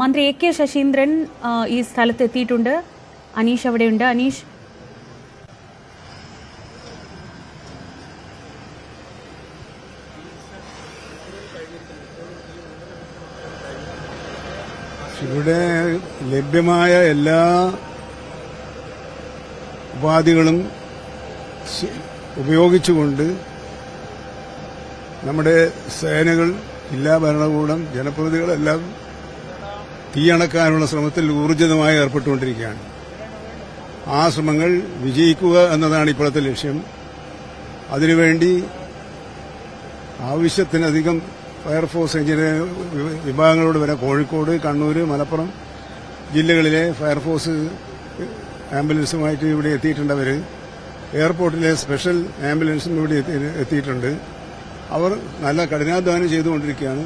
മന്ത്രി A K Saseendran ഈ സ്ഥലത്ത് എത്തിയിട്ടുണ്ട്. അനീഷ് അവിടെയുണ്ട്. അനീഷ്? ഇവിടെ ലഭ്യമായ എല്ലാ ഉപാധികളും ഉപയോഗിച്ചുകൊണ്ട് നമ്മുടെ സേനകൾ ജില്ലാ ഭരണകൂടം ജനപ്രതിനിധികളെല്ലാം തീയണക്കാനുള്ള ശ്രമത്തിൽ ഊർജിതമായി ഏർപ്പെട്ടുകൊണ്ടിരിക്കുകയാണ്. ആ ശ്രമങ്ങൾ വിജയിക്കുക എന്നതാണ് ഇപ്പോഴത്തെ ലക്ഷ്യം. അതിനുവേണ്ടി ആവശ്യത്തിനധികം ഫയർഫോഴ്സ് എഞ്ചിനീയർ വിഭാഗങ്ങളോട് വരെ കോഴിക്കോട് കണ്ണൂർ മലപ്പുറം ജില്ലകളിലെ ഫയർഫോഴ്സ് ആംബുലൻസുമായിട്ട് ഇവിടെ എത്തിയിട്ടുണ്ട് അവർ എയർപോർട്ടിലെ സ്പെഷ്യൽ ആംബുലൻസും ഇവിടെ എത്തിയിട്ടുണ്ട്. അവർ നല്ല കഠിനാധ്വാനം ചെയ്തുകൊണ്ടിരിക്കുകയാണ്.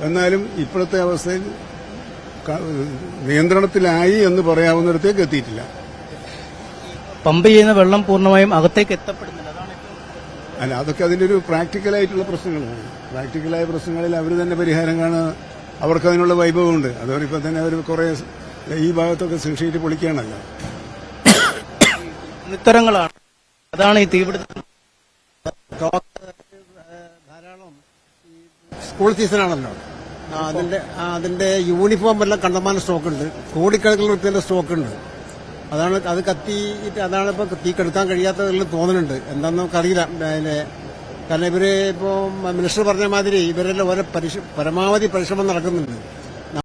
എന്നാലും ഇപ്പോഴത്തെ അവസ്ഥയിൽ നിയന്ത്രണത്തിലായി എന്ന് പറയാവുന്നിടത്തേക്ക് എത്തിയിട്ടില്ല. പമ്പ് ചെയ്യുന്ന വെള്ളം പൂർണമായും അകത്തേക്ക് എത്തപ്പെടുന്നില്ല. അതാണ് അല്ല അതൊക്കെ അതിന്റെ ഒരു പ്രാക്ടിക്കലായിട്ടുള്ള പ്രശ്നങ്ങളാണ്. പ്രാക്ടിക്കലായ പ്രശ്നങ്ങളിൽ അവർ തന്നെ പരിഹാരം കാണുക അവർക്ക് അതിനുള്ള വൈഭവമുണ്ട്. അതവരിപ്പോ തന്നെ അവർ കുറെ ഈ ഭാഗത്തൊക്കെ ഷീറ്റ് പൊളിക്കുകയാണല്ലോ. നിത്തരങ്ങളാണ് അതാണ് ഈ തീപിടുത്തം. ധാരാളം സ്കൂൾ സീസണാണല്ലോ. അതിന്റെ അതിന്റെ യൂണിഫോം എല്ലാം കണ്ടമാനം സ്റ്റോക്ക് ഉണ്ട്. കോടിക്കണക്കിന് റുപ്യന്റെ സ്റ്റോക്ക് ഉണ്ട്. അതാണ് അത് കത്തിയിട്ട് അതാണ് ഇപ്പൊ തീ കെടുക്കാൻ കഴിയാത്തതെല്ലാം തോന്നുന്നുണ്ട് എന്താണെന്ന് നമുക്കറിയില്ല. പിന്നെ കാരണം ഇവർ ഇപ്പോ മിനിസ്റ്റർ പറഞ്ഞ മാതിരി ഇവരെല്ലാം ഓരോ പരമാവധി പരിശ്രമം നടക്കുന്നുണ്ട്.